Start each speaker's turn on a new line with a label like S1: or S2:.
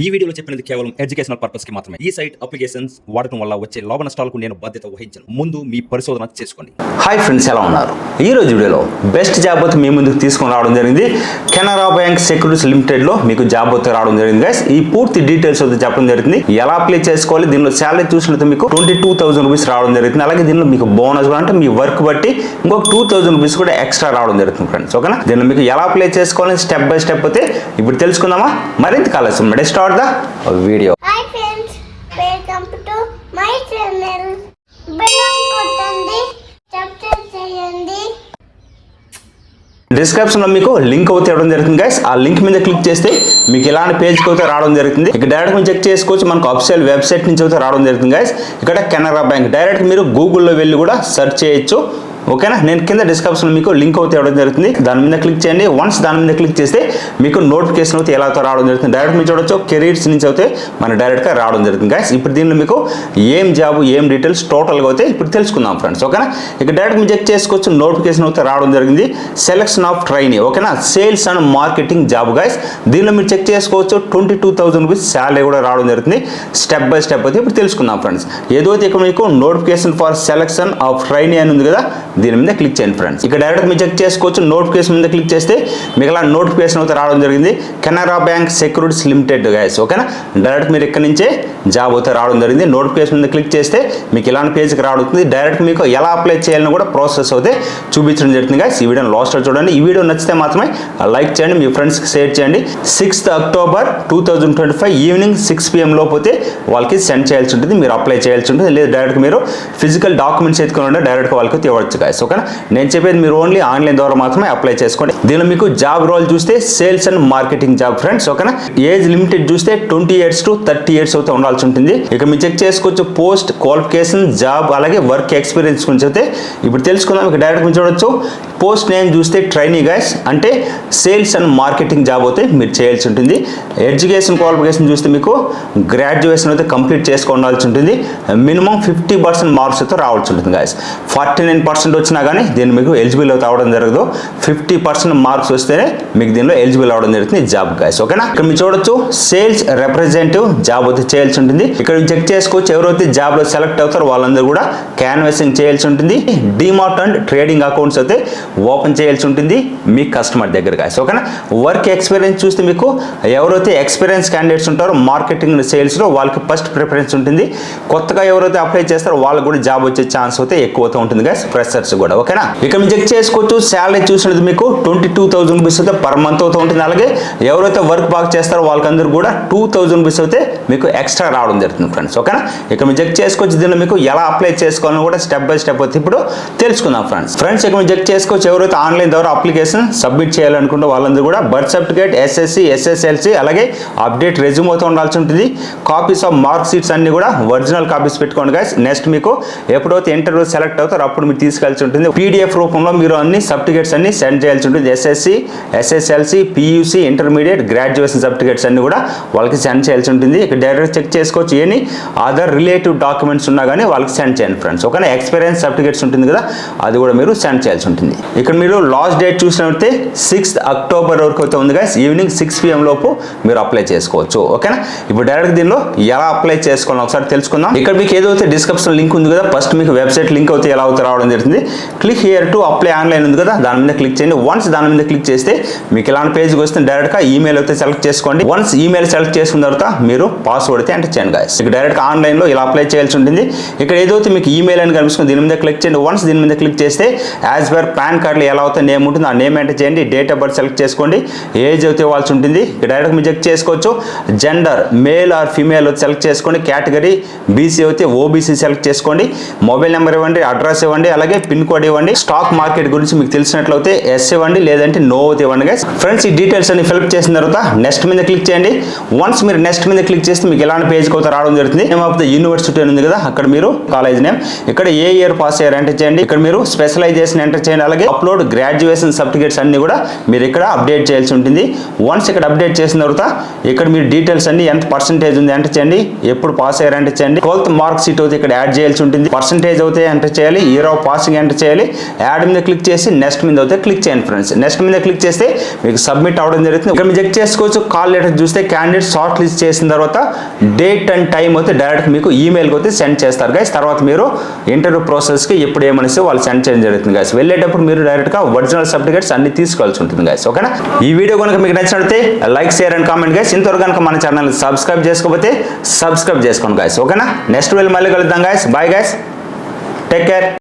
S1: ఈ వీడియోలో చెప్పినది కేవలం ఎడ్యుకేషనల్ పర్పస్కి మాత్రమే. ఈ సైట్ అప్లికేషన్స్ వాడటం వల్ల వచ్చే లాభ నష్టాలకు నేను బాధ్యత వహించను. ముందు మీ పరిశోధన చేసుకోండి.
S2: హాయ్ ఫ్రెండ్స్ ఎలా ఉన్నారు? ఈ రోజు వీడియోలో బెస్ట్ జాబ్ మీ ముందుకు తీసుకొని రావడం జరిగింది. కెనరా బ్యాంక్ సెక్యూరిటీస్ లిమిటెడ్లో మీకు జాబ్ రావడం జరిగింది గైస్ ఈ పూర్తి డీటెయిల్స్ అయితే చెప్పడం జరిగింది. ఎలా అప్లై చేసుకోవాలి? దీనిలో శాలరీ చూసినట్టు మీకు ట్వంటీ టూ థౌసండ్ రూపీస్ రావడం జరుగుతుంది అలాగే దీనిలో మీకు బోనస్ కూడా అంటే మీ వర్క్ బట్టి ఇంకొక టూ థౌసండ్ రూపీస్ కూడా ఎక్స్ట్రా రావడం జరుగుతుంది ఫ్రెండ్స్ ఓకేనా దీనిలో మీకు ఎలా అప్లై చేసుకోవాలి? స్టెప్ బై స్టెప్ అయితే ఇప్పుడు తెలుసుకుందామా? మరింత కాలేసం మెడే start the video
S3: hi friends welcome to my channel bell కొట్టండి సబ్స్క్రైబ్ చేయండి.
S2: డిస్క్రిప్షన్లో మీకు లింక్ అయితే ఇవ్వడం జరుగుతుంది గైస్ ఆ లింక్ మీద క్లిక్ చేస్తే మీకు ఇలాంటి పేజ్కి అయితే రావడం జరుగుతుంది. ఇక్కడ డైరెక్ట్ మీరు చెక్ చేసుకోవచ్చు మనకు అఫిషియల్ వెబ్సైట్ నుంచి అయితే రావడం జరుగుతుంది గైస్ ఇక్కడ కెనరా బ్యాంక్. డైరెక్ట్ మీరు గూగుల్లో వెళ్ళి కూడా సెర్చ్ చేయొచ్చు. ఓకేనా? నేను కింద డిస్క్రిప్షన్లో మీకు లింక్ అయితే ఇవ్వడం జరుగుతుంది. దాని మీద క్లిక్ చేయండి. వన్స్ దాని మీద క్లిక్ చేస్తే మీకు నోటిఫికేషన్ అయితే ఎలా అయితే రావడం జరుగుతుంది. డైరెక్ట్ మీరు చూడొచ్చు. కెరీర్స్ నుంచి అయితే మన డైరెక్ట్గా రావడం జరుగుతుంది. గైస్ ఇప్పుడు దీనిలో మీకు ఏం జాబ్ ఏం డీటెయిల్స్ టోటల్గా అయితే ఇప్పుడు తెలుసుకుందాం ఫ్రెండ్స్ ఓకేనా? ఇక డైరెక్ట్ మీరు చెక్ చేసుకోవచ్చు. నోటిఫికేషన్ అయితే రావడం జరిగింది. సెలక్షన్ ఆఫ్ ట్రైనీ ఓకేనా? Sales and marketing job guys దీనిలో మీరు చెక్ చేసుకోవచ్చు. Twenty two thousand rupees salary కూడా రావడం జరుగుతుంది. స్టెప్ బై స్టెప్ అయితే ఇప్పుడు తెలుసుకుందాం ఫ్రెండ్స్ ఏదైతే ఇక్కడ మీకు notification for selection of trainee అని ఉంది కదా? దీని మీద క్లిక్ చేయండి ఫ్రెండ్స్ ఇక్కడ డైరెక్ట్ మీరు చెక్ చేసుకోవచ్చు. నోటిఫికేషన్ మీద క్లిక్ చేస్తే మీకు ఇలా నోటిఫికేషన్ అయితే రావడం జరిగింది. Canara bank securities limited guys ఓకేనా డైరెక్ట్ మీరు ఇక్కడ నుంచే జాబ్ అయితే రావడం జరిగింది. నోటిఫికేషన్ మీద క్లిక్ చేస్తే మీకు ఇలాంటి పేజ్కి రావడం డైరెక్ట్ మీకు ఎలా అప్లై చేయాలని కూడా ప్రాసెస్ అయితే చూపించడం జరుగుతుంది గైస్ ఈ వీడియోని లాస్ట్ చూడండి. ఈ వీడియో నచ్చితే మాత్రమే లైక్ చేయండి. మీ ఫ్రెండ్స్కి షేర్ చేయండి. Sixth October two thousand twenty five evening six PM లోపోతే వాళ్ళకి సెండ్ చేయాల్సి ఉంటుంది. మీరు అప్లై చేయాల్సి ఉంటుంది. లేదా డైరెక్ట్ మీరు ఫిజికల్ డాక్యుమెంట్స్ ఎత్తుకుని ఉంటే డైరెక్ట్గా వాళ్ళకి ఇవ్వచ్చు గాయస్ ఓకేనా నేను చెప్పేది మీరు ఓన్లీ ఆన్లైన్ ద్వారా మాత్రమే అప్లై చేసుకోండి. దీనిలో మీకు జాబ్ రోల్ చూస్తే sales and marketing job friends ఓకేనా ఏజ్ లిమిటెడ్ చూస్తే twenty years to thirty years అయితే ఉండాల్సి ఉంటుంది. ఇక మీరు చెక్ చేసుకోవచ్చు పోస్ట్ క్వాలిఫికేషన్ జాబ్ అలాగే వర్క్ ఎక్స్పీరియన్స్ గురించి అయితే ఇప్పుడు తెలుసుకుందాం. ఇక డైరెక్ట్ మీరు చూడొచ్చు. పోస్ట్ నేమ్ చూస్తే ట్రైనింగ్ గైస్ అంటే సేల్స్ అండ్ మార్కెటింగ్ జాబ్ అయితే మీరు చేయాల్సి ఉంటుంది. ఎడ్యుకేషన్ క్వాలిఫికేషన్ చూస్తే మీకు గ్రాడ్యుయేషన్ అయితే కంప్లీట్ చేసుకోవాల్సి ఉంటుంది. మినిమం ఫిఫ్టీ పర్సెంట్ మార్క్స్ అయితే రావాల్సి ఉంటుంది గాయస్ ఫార్టీ నైన్ పర్సెంట్ వచ్చినా కానీ దీన్ని మీకు ఎలిజిబుల్ అయితే అవడం జరగదు. ఫిఫ్టీ పర్సెంట్ మార్క్స్ వస్తేనే మీకు దీనిలో ఎలిజిబుల్ అవడం జరుగుతుంది జాబ్ గాయస్ ఓకేనా ఇక్కడ మీరు చూడొచ్చు సేల్స్ రిప్రజెంటేటివ్ జాబ్ అయితే చేయాల్సి ఉంటుంది. ఇక్కడ చెక్ చేసుకోవచ్చు ఎవరైతే జాబ్లో సెలెక్ట్ అవుతారో వాళ్ళందరూ కూడా క్యాన్వాసింగ్ చేయాల్సి ఉంటుంది. డిమార్ట్ అండ్ ట్రేడింగ్ అకౌంట్స్ అయితే ఓపెన్ చేయాల్సి ఉంటుంది మీ కస్టమర్ దగ్గర గాయస్ ఓకేనా వర్క్ ఎక్స్పీరియన్స్ చూస్తే మీకు ఎవరైతే ఎక్స్పీరియన్స్ క్యాండిడేట్స్ ఉంటారో మార్కెటింగ్ సేల్స్లో వాళ్ళకి ఫస్ట్ ప్రిఫరెన్స్ ఉంటుంది. కొత్తగా ఎవరైతే అప్లై చేస్తారో వాళ్ళకి కూడా జాబ్ వచ్చే ఛాన్స్ అయితే ఎక్కువ ఉంటుంది గాయస్ ఫ్రెషర్స్ కూడా. ఓకేనా ఇక్కడ మీరు చెక్ చేసుకోవచ్చు శాలరీ చూసినది మీకు ట్వంటీ టూ థౌసండ్ రూపీస్ అయితే పర్ మంత్ అవుతూ ఉంటుంది. అలాగే ఎవరైతే వర్క్ బాగా చేస్తారో వాళ్ళకందరూ కూడా టూ థౌసండ్ రూపీస్ అయితే మీకు ఎక్స్ట్రా రావడం జరుగుతుంది ఫ్రెండ్స్ ఓకేనా ఇక మీరు చెక్ చేసుకోవచ్చు. దీనిలో మీకు ఎలా అప్లై చేసుకోవాలని కూడా స్టెప్ బై స్టెప్ అయితే ఇప్పుడు తెలుసుకుందాం ఫ్రెండ్స్ ఫ్రెండ్స్ ఇక మీరు చెక్ చేసుకోవచ్చు. ఎవరైతే ఆన్లైన్ ద్వారా అప్లికేషన్ సబ్మిట్ చేయాలనుకుంటే వాళ్ళందరూ కూడా బర్త్ సర్టిఫికేట్ ఎస్ఎస్సి ఎస్ఎస్ఎల్సి అలాగే అప్డేట్ రెజ్యూమ్ అవుతూ ఉండాల్సి ఉంటుంది. కాపీస్ ఆఫ్ మార్క్ షీట్స్ అన్ని కూడా ఒరిజినల్ కాపీస్ పెట్టుకోండి గైస్ నెక్స్ట్ మీకు ఎప్పుడైతే ఇంటర్వ్యూ సెలెక్ట్ అవుతారో అప్పుడు మీరు తీసుకెళ్ళాల్సి ఉంటుంది. పీడిఎఫ్ రూపంలో మీరు అన్ని సర్టిఫికేట్స్ అన్ని సెండ్ చేయాల్సి ఉంటుంది. SSC SSLC PUC intermediate graduation certificates అన్ని కూడా వాళ్ళకి సెండ్ చేయాల్సి ఉంటుంది. ఇక్కడ డైరెక్ట్ చెక్ చేసుకోవచ్చు. ఏని అదర్ రిలేటివ్ డాక్యుమెంట్స్ ఉన్నా కానీ వాళ్ళకి సెండ్ చేయండి ఫ్రెండ్స్ ఓకేనా ఎక్స్పీరియన్స్ సర్టిఫికేట్స్ ఉంటుంది కదా అది కూడా మీరు సెండ్ చేయాల్సి ఉంటుంది. ఇక్కడ మీరు లాస్ట్ డేట్ చూసినట్టే సిక్స్త్ అక్టోబర్ వరకు అయితే ఉంది కానీ ఈవినింగ్ సిక్స్ పిఎం లోపు మీరు అప్లై చేసుకోవచ్చు. ఓకేనా? ఇప్పుడు డైరెక్ట్ దీనిలో ఎలా అప్లై చేసుకోవాలో ఒకసారి తెలుసుకుందాం. ఇక్కడ మీకు ఏదైతే డిస్క్రిప్షన్ లింక్ ఉంది కదా ఫస్ట్ మీకు వెబ్సైట్ లింక్ అయితే ఎలా అవుతే రావడం జరుగుతుంది. Click here to apply online ఉంది కదా దాని మీద క్లిక్ చేయండి. వన్స్ దాని మీద క్లిక్ చేస్తే మీకు ఇలాంటి పేజ్కి వస్తే డైరెక్ట్గా ఈమెయిల్ అయితే సెలెక్ట్ చేసుకోండి. వన్స్ ఈమెయిల్ సెలెక్ట్ చేసుకున్న తర్వాత మీరు పాస్వర్డ్ అయితే ఎంటర్ చేయండి గాయస్ ఇక డైరెక్ట్గా ఆన్లైన్లో ఇలా అప్లై చేయాల్సి ఉంటుంది. ఇక్కడ ఏదైతే మీకు ఈమెయిల్ అని కనిపిస్తుంది దీని మీద క్లిక్ చేయండి. వన్స్ దీని మీద క్లిక్ చేస్తే యాజ్ పర్ పాన్ కార్డులో ఎలా అవుతే నేమ్ ఉంటుంది ఆ నేమ్ ఎంటర్ చేయండి. డేట్ ఆఫ్ బర్త్ సెలెక్ట్ చేసుకోండి. ఏజ్ అయితే ఇవ్వాల్సి ఉంటుంది. ఇక్కడ డైరెక్ట్ మీరు చెక్ చేసుకోవచ్చు. Gender male or female select చేసుకోండి. కేటగిరీ బీసీ అయితే ఓబీసీ సెలెక్ట్ చేసుకోండి. మొబైల్ నెంబర్ ఇవ్వండి అడ్రస్ ఇవ్వండి అలాగే పిన్ కోడ్ ఇవ్వండి. స్టాక్ మార్కెట్ గురించి మీకు తెలిసినట్లయితే ఎస్ ఇవ్వండి లేదంటే నో ఇవ్వండి గైస్ ఫ్రెండ్స్ ఈ డీటెయిల్స్ అన్ని ఫిల్ప్ చేసిన తర్వాత నెక్స్ట్ మీద క్లిక్ చేయండి. వన్స్ మీరు నెక్స్ట్ మీద క్లిక్ చేస్తే మీకు ఎలాంటి పేజ్ అయితే రావడం జరుగుతుంది. నేమ్ ఆఫ్ ద యూనివర్సిటీ అని ఉంది కదా అక్కడ మీరు కాలేజ్ నేమ్ ఇక్కడ ఏ ఇయర్ పాస్ అయ్యారు ఎంటర్ చేయండి. ఇక్కడ మీరు స్పెషలైజేషన్ ఎంటర్ చేయండి. అలాగే అప్లోడ్ గ్రాడ్యుయేషన్ సర్టిఫికేట్స్ అన్ని కూడా మీరు ఇక్కడ అప్డేట్ చేయాల్సి ఉంటుంది. వన్స్ ఇక్కడ అప్డేట్ చేసిన తర్వాత ఇక్కడ మీరు డీటెయిల్స్ అన్ని ఎంత పర్సెంటేజ్ ఉంది ఎంటర్ చేయండి. ఎప్పుడు పాస్ అయ్యారు ఎంటర్ చేయండి. ట్వెల్త్ మార్క్ షీట్ అయితే ఇక్కడ యాడ్ చేయాల్సి ఉంటుంది. పర్సెంటేజ్ అయితే ఎంటర్ చేయాలి. ఇయర్ ఆఫ్ పాసింగ్ ఎంటర్ చేయాలి. యాడ్ మీద క్లిక్ చేసి నెక్స్ట్ మీద అయితే క్లిక్ చేయండి ఫ్రెండ్స్ నెక్స్ట్ మీద క్లిక్ చేస్తే మీకు సబ్మిట్ అవ్వడం జరుగుతుంది. ఇక్కడ మీరు చెక్ చేసుకోవచ్చు కాల్ లెటర్ చూస్తే క్యాండిడేట్ షార్ట్ లిస్ట్ చేసిన తర్వాత డేట్ అండ్ టైం అయితే డైరెక్ట్ మీకు ఈమెయిల్కి అయితే సెండ్ చేస్తారు. గైస్ తర్వాత మీరు ఇంటర్వ్యూ ప్రాసెస్కి ఎప్పుడు ఏమనిస్తే వాళ్ళు సెండ్ చేయడం జరుగుతుంది గైస్ వెళ్ళేటప్పుడు మీరు డైరెక్ట్గా ఒరిజినల్ సర్టిఫికేట్స్ అన్ని తీసుకోవాల్సి ఉంటుంది గైస్ ఓకేనా ఈ వీడియో కనుక మీకు నచ్చినట్లయితే like share and comment guys ఇంతవరకు కనుక మన ఛానల్ సబ్స్క్రైబ్ చేసుకోకపోతే సబ్స్క్రైబ్ చేసుకోండి గైస్ ఓకేనా నెక్స్ట్ వీళ్ళు మళ్ళీ కలుద్దాం guys bye guys take care